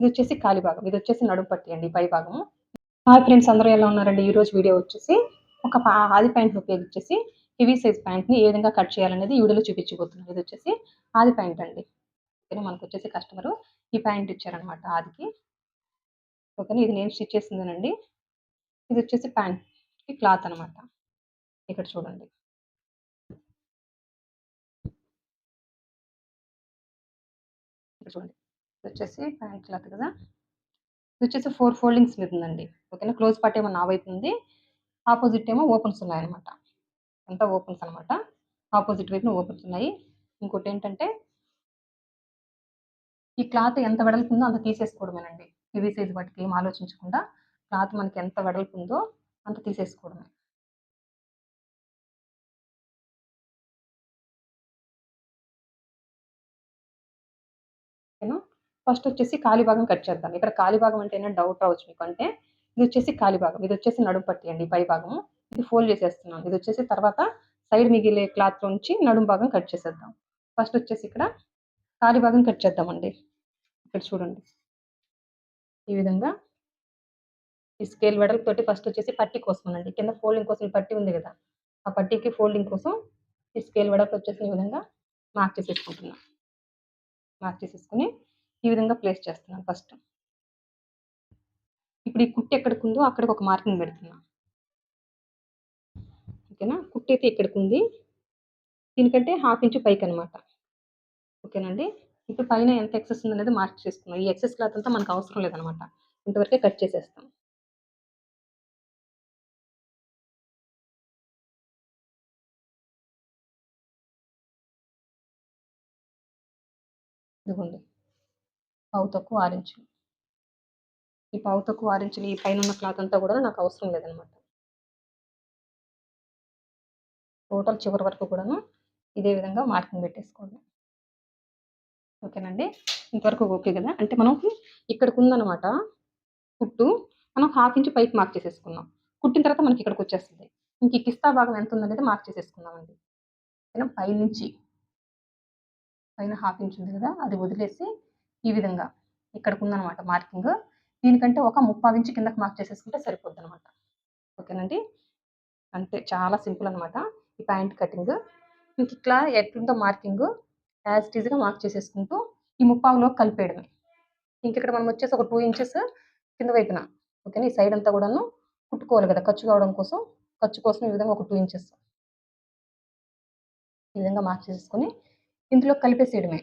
ఇది వచ్చేసి కాలి భాగం. ఇది వచ్చేసి నడుము పట్టి అండి పై భాగము. హాయ్ ఫ్రెండ్స్ అందరూ ఎలా ఉన్నారండి? ఈ రోజు వీడియో వచ్చేసి ఒక ఆది ప్యాంట్ని ఉపయోగించేసి హెవీ సైజ్ ప్యాంట్ని ఏ విధంగా కట్ చేయాలనేది ఈ వీడియోలో చూపించబోతున్నాను. ఇది వచ్చేసి ఆది ప్యాంట్ అండి. ఓకేనా మనకు వచ్చేసి కస్టమర్ ఈ ప్యాంట్ ఇచ్చారనమాట ఆదికి. ఓకేనా? ఇది నేను స్టిచ్ చేసిందేనండి. ఇది వచ్చేసి ప్యాంట్కి క్లాత్ అనమాట ఇక్కడ చూడండి. ఇక్కడ చూడండి. వచ్చేసి ప్యాంట్ క్లాత్ కదా? ఇది వచ్చేసి ఫోర్ ఫోల్డింగ్స్ మీద ఉందండి. ఓకేనా? క్లోజ్ పార్ట్ ఏమో నా వైపు ఉంది. ఆపోజిట్ ఏమో ఓపెన్స్ ఉన్నాయన్నమాట. అంతా ఓపెన్స్ అనమాట ఆపోజిట్ వైపున ఓపెన్స్ ఉన్నాయి. ఇంకోటి ఏంటంటే ఈ క్లాత్ ఎంత వెడల్పు ఉందో అంత తీసేసుకోవడమేనండి. హెవీ సైజ్ వాటికి ఏం ఆలోచించకుండా క్లాత్ మనకి ఎంత వెడల్పు ఉందో అంత తీసేసుకోవడమే. ఫస్ట్ వచ్చేసి కాలి భాగం కట్ చేద్దాం. ఇక్కడ కాలి భాగం అంటే ఏమైనా డౌట్ రావచ్చు మీకు అంటే ఇది వచ్చేసి కాలి భాగం. ఇది వచ్చేసి నడుము పట్టి అండి పై భాగము. ఇది ఫోల్డ్ చేసేస్తున్నాం ఇది వచ్చేసి తర్వాత సైడ్ మిగిలే క్లాత్ నుంచి నడుము భాగం కట్ చేసేద్దాం. ఫస్ట్ వచ్చేసి ఇక్కడ కాలి భాగం కట్ చేద్దామండి. ఇక్కడ చూడండి. ఈ విధంగా ఈ స్కేల్ తోటి ఫస్ట్ వచ్చేసి పట్టి కోసం అండి కింద ఫోల్డింగ్ కోసం ఈ పట్టి ఉంది కదా. ఆ పట్టీకి ఫోల్డింగ్ కోసం ఈ స్కేల్ వెడల్పు వచ్చేసి ఈ విధంగా మార్క్ చేసేసుకుంటున్నాం. మార్క్ చేసేసుకుని ఈ విధంగా ప్లేస్ చేస్తున్నాను ఫస్ట్. ఇప్పుడు ఈ కుట్టి ఎక్కడికి ఉందో అక్కడికి ఒక మార్కింగ్ పెడుతున్నా. ఓకేనా? కుట్టి అయితే ఎక్కడికి ఉంది దీనికంటే హాఫ్ ఇంచు పైకి అనమాట ఓకేనండి? ఇప్పుడు పైన ఎంత ఎక్సెస్ ఉందనేది మార్క్ చేసుకున్నాం ఈ ఎక్సెస్ క్లాత్ అంతా మనకు అవసరం లేదనమాట. ఇంతవరకే కట్ చేసేస్తాం. ఇదిగోండి. పావు తక్కువ ఆరించులు ఈ పావు తక్కువ ఆరించులు ఈ పైన ఉన్న క్లాత్ అంతా కూడా నాకు అవసరం లేదనమాట టోటల్ చివరి వరకు కూడాను ఇదే విధంగా మార్కింగ్ పెట్టేసుకోండి. ఓకేనండి? ఇంతవరకు ఓకే కదా? అంటే మనం ఇక్కడికి ఉందనమాట కుట్టు మనం హాఫ్ ఇంచ్ పైకి మార్క్ చేసేసుకున్నాం. కుట్టిన తర్వాత మనకి ఇక్కడికి వచ్చేస్తుంది. ఇంక ఈ కిస్తా భాగం ఎంత ఉందనేది మార్క్ చేసేసుకున్నామండి. పైనుంచి పైన హాఫ్ ఇంచ్ ఉంది కదా అది వదిలేసి ఈ విధంగా ఇక్కడికి ఉందన్నమాట మార్కింగ్. దీనికంటే ఒక ముప్పై ఇంచు కిందకి మార్క్ చేసేసుకుంటే సరిపోద్ది అనమాట ఓకేనండి? అంతే చాలా సింపుల్ అనమాట ఈ ప్యాంట్ కటింగ్. ఇంక ఇట్లా ఎట్లుందో మార్కింగ్ యాజ్ టీజ్గా మార్క్ చేసేసుకుంటూ ఈ ముప్పావులో కలిపేయడమే. ఇంక ఇక్కడ మనం వచ్చేసి ఒక టూ ఇంచెస్ కింద వైపున ఓకేనా? ఈ సైడ్ అంతా కూడాను కుట్టుకోవాలి కదా ఖర్చు కావడం కోసం. ఖర్చు కోసం ఈ విధంగా ఒక టూ ఇంచెస్ ఈ విధంగా మార్క్ చేసేసుకొని ఇందులో కలిపేసేయడమే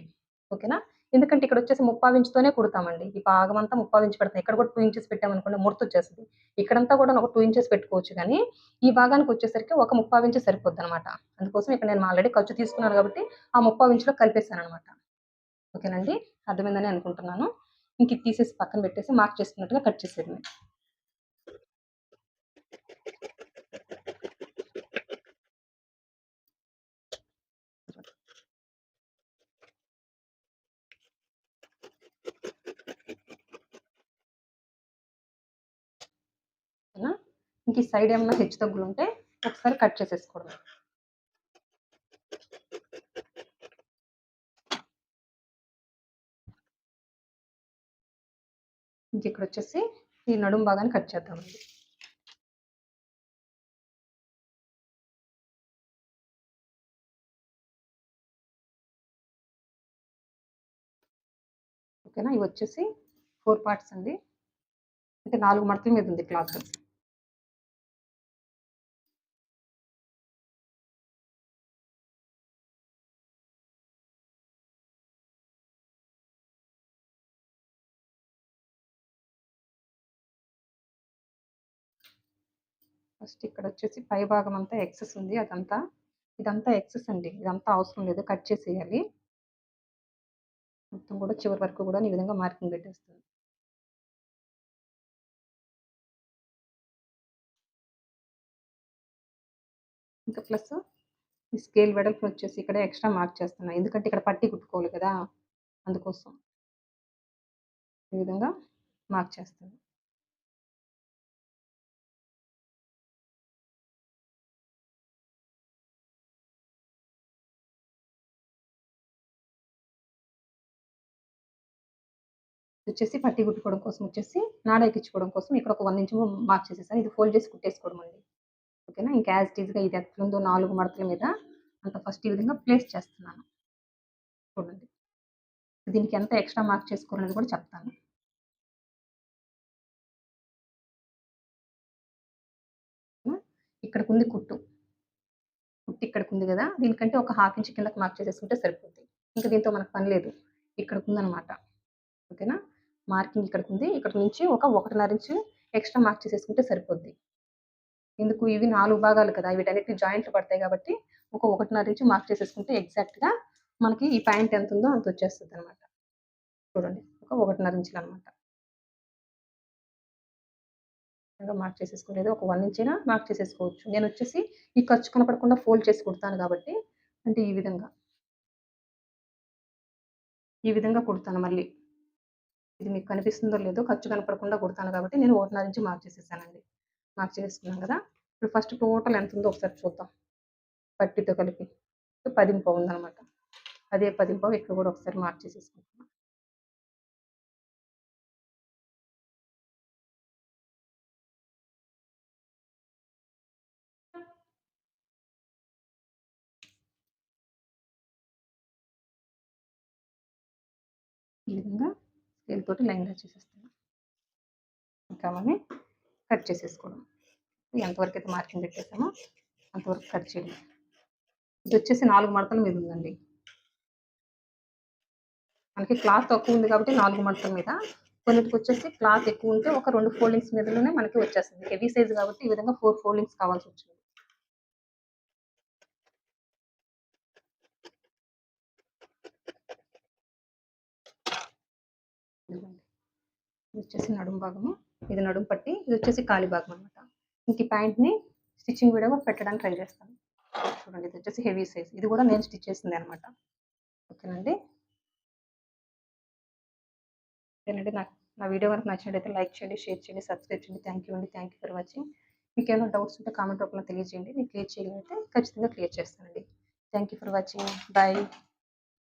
ఓకేనా? ఎందుకంటే ఇక్కడ వచ్చేసి ముప్పా ఇంచుతోనే కుడతామండి. ఈ భాగం అంతా ముప్పా ఇంచు పెడతాం. ఇక్కడ కూడా టూ ఇంచెస్ పెట్టామనుకోండి ముడత వచ్చేస్తుంది. ఇక్కడంతా కూడా ఒక టూ ఇంచెస్ పెట్టుకోవచ్చు కానీ ఈ భాగానికి వచ్చేసరికి ఒక ముప్పా ఇంచు సరిపోద్ది అనమాట అందుకోసం ఇక్కడ నేను ఆల్రెడీ ఖర్చు తీసుకున్నాను కాబట్టి ఆ ముప్పా ఇంచులో కలిపేశాను అనమాట ఓకేనండి? అర్థమైందని అనుకుంటున్నాను. ఇంక తీసేసి పక్కన పెట్టేసి మార్క్ చేసుకున్నట్టుగా కట్ చేసేది ఇంక ఈ సైడ్ ఏమైనా హెచ్చు తగ్గులు ఉంటే ఒకసారి కట్ చేసేసుకోవడం ఇంక ఇక్కడ వచ్చేసి ఈ నడుము భాగాన్ని కట్ చేద్దామండి. ఓకేనా? ఇవి వచ్చేసి ఫోర్ పార్ట్స్ అండి. అంటే నాలుగు మడతల మీద ఉంది క్లాత్. ఫస్ట్ ఇక్కడ వచ్చేసి పై భాగం అంతా ఎక్సెస్ ఉంది అదంతా ఇదంతా ఎక్సెస్ అండి. ఇదంతా అవసరం లేదు కట్ చేసేయాలి. మొత్తం కూడా చివరి వరకు కూడా ఈ విధంగా మార్కింగ్ పెట్టేస్తుంది ఇంకా ప్లస్ ఈ స్కేల్ వెడల్పు వచ్చేసి ఇక్కడ ఎక్స్ట్రా మార్క్ చేస్తున్నాను ఎందుకంటే ఇక్కడ పట్టి కుట్టుకోవాలి కదా అందుకోసం ఈ విధంగా మార్క్ చేస్తాను. వచ్చేసి పట్టి కుట్టుకోవడం కోసం వచ్చేసి నాడ ఎక్కించుకోవడం కోసం ఇక్కడ ఒక వన్ ఇంచ్ మార్క్ చేసేసాను. ఇది ఫోల్డ్ చేసి కుట్టేసుకోవడం అండి. ఓకేనా ఇంకా యాజ్ ఇట్ ఈస్గా ఇది ఎట్లుందో నాలుగు మడతల మీద అంత ఫస్ట్ ఈ విధంగా ప్లేస్ చేస్తున్నాను. చూడండి. దీనికి ఎంత ఎక్స్ట్రా మార్క్ చేసుకోవాలనేది కూడా చెప్తాను. ఇక్కడికి ఉంది కుట్టు. కుట్టు ఇక్కడికి ఉంది కదా? దీనికంటే ఒక హాఫ్ ఇంచ్ కిందకి మార్క్ చేసేసుకుంటే సరిపోతుంది ఇంకా దీంతో మనకు పని లేదు. ఇక్కడికి ఉందన్నమాట ఓకేనా మార్కింగ్ ఇక్కడ ఉంది ఇక్కడ నుంచి ఒక ఒకటిన్నర ఇంచు ఎక్స్ట్రా మార్క్ చేసేసుకుంటే సరిపోద్ది. ఎందుకు? ఇవి నాలుగు భాగాలు కదా. వీటన్నిటి జాయింట్లు పడతాయి కాబట్టి ఒక ఒకటిన్నర ఇంచు మార్క్ చేసేసుకుంటే ఎగ్జాక్ట్గా మనకి ఈ ప్యాంట్ ఎంత ఉందో అంత వచ్చేస్తుంది అనమాట చూడండి. ఒక ఒకటిన్నర ఇంచులు అనమాట మార్క్ చేసేసుకునేది ఒక వన్ ఇంచ్ మార్క్ చేసేసుకోవచ్చు. నేను వచ్చేసి ఈ ఖర్చు కనపడకుండా ఫోల్డ్ చేసి కుడతాను కాబట్టి అంటే ఈ విధంగా. ఈ విధంగా కుడతాను మళ్ళీ. ఇది మీకు కనిపిస్తుందో లేదో ఖర్చు కనపడకుండా కుడతాను కాబట్టి నేను ఒకటిన్నర నుంచి మార్క్ చేసేసానండి. మార్క్ చేసుకున్నాం కదా. ఇప్పుడు ఫస్ట్ టోటల్ ఎంత ఉందో ఒకసారి చూద్దాం. పట్టితో కలిపి. పదింపావు ఉందనమాట అదే పదింపావు ఇక్కడ కూడా ఒకసారి మార్క్ చేసేసుకుంటాను ఈ విధంగా దీంతో తోటి లైన్ డ్రా ఇంకా మనం కట్ చేసేసుకోవడం. ఎంతవరకు అయితే మార్కింగ్ పెట్టేసామో అంతవరకు కట్ చేయడం. ఇది వచ్చేసి నాలుగు మడతల మీద ఉందండి. మనకి క్లాత్ తక్కువ ఉంది కాబట్టి నాలుగు మడతల మీద. కొన్నిటికి వచ్చేసి క్లాత్ ఎక్కువ ఉంటే ఒక రెండు ఫోల్డింగ్స్ మీదలోనే మనకి వచ్చేస్తుంది. హెవీ సైజ్ కాబట్టి ఈ విధంగా ఫోర్ ఫోల్డింగ్స్ కావాల్సి వచ్చింది. ఇదిగోండి. ఇది వచ్చేసి నడుము భాగము. ఇది నడుము పట్టి ఇది వచ్చేసి కాలి భాగం అనమాట ఇంక ఈ ప్యాంట్ని స్టిచ్చింగ్ వీడియో పెట్టడానికి ట్రై చేస్తాను. చూడండి ఇది వచ్చేసి హెవీ సైజ్. ఇది కూడా నేను స్టిచ్ చేసింది అనమాట ఓకేనండి? ఓకేనండి నాకు నా వీడియో కనుక నచ్చినట్టయితే లైక్ చేయండి షేర్ చేయండి సబ్స్క్రైబ్ చేయండి. థ్యాంక్ యూ అండి థ్యాంక్ యూ ఫర్ వాచింగ్. మీకు ఏమైనా డౌట్స్ ఉంటే కామెంట్ రూపంలో తెలియజేయండి. నేను క్లియర్ చేయగలిగితే ఖచ్చితంగా క్లియర్ చేస్తానండి. Thank you for watching. Bye.